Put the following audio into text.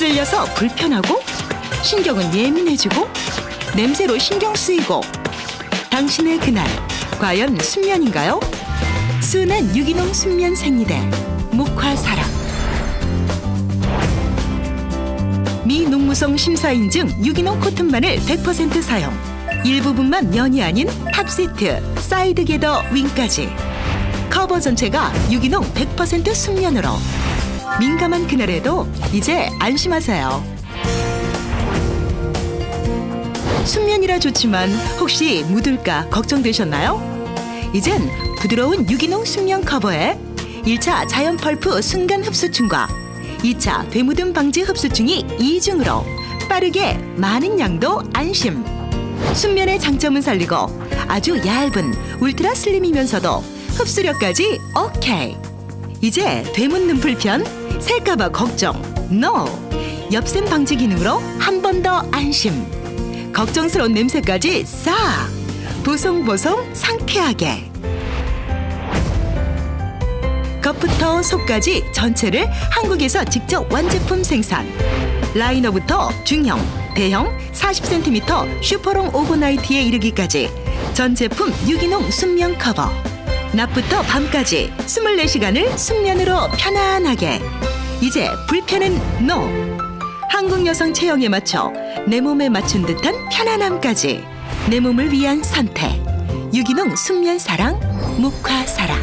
쓸려서 불편하고 신경은 예민해지고 냄새로 신경 쓰이고 당신의 그날 과연 순면인가요? 순한 유기농 순면 생리대 목화사랑. 미 농무성 심사 인증 유기농 코튼만을 100% 사용. 일부분만 면이 아닌 탑시트 사이드 게더 윙까지. 커버 전체가 유기농 100% 순면으로 민감한 그날에도 이제 안심하세요. 순면이라 좋지만 혹시 묻을까 걱정되셨나요? 이젠 부드러운 유기농 순면 커버에 1차 자연 펄프 순간 흡수충과 2차 되묻음 방지 흡수충이 이중으로 빠르게 많은 양도 안심. 순면의 장점은 살리고 아주 얇은 울트라 슬림이면서도 흡수력까지 오케이. 이제 되묻는 불편, 셀까봐 걱정, NO. 엽샘 방지 기능으로 한 번 더 안심. 걱정스러운 냄새까지 싹. 보송보송 상쾌하게. 겉부터 속까지 전체를 한국에서 직접 완제품 생산. 라이너부터 중형, 대형 40cm 슈퍼롱 오버나이트에 이르기까지 전 제품 유기농 순면 커버 낮부터 밤까지 24시간을 순면으로 편안하게. 이제 불편은 NO. 한국 여성 체형에 맞춰 내 몸에 맞춘 듯한 편안함까지. 내 몸을 위한 선택. 유기농 순면 사랑 묵화 사랑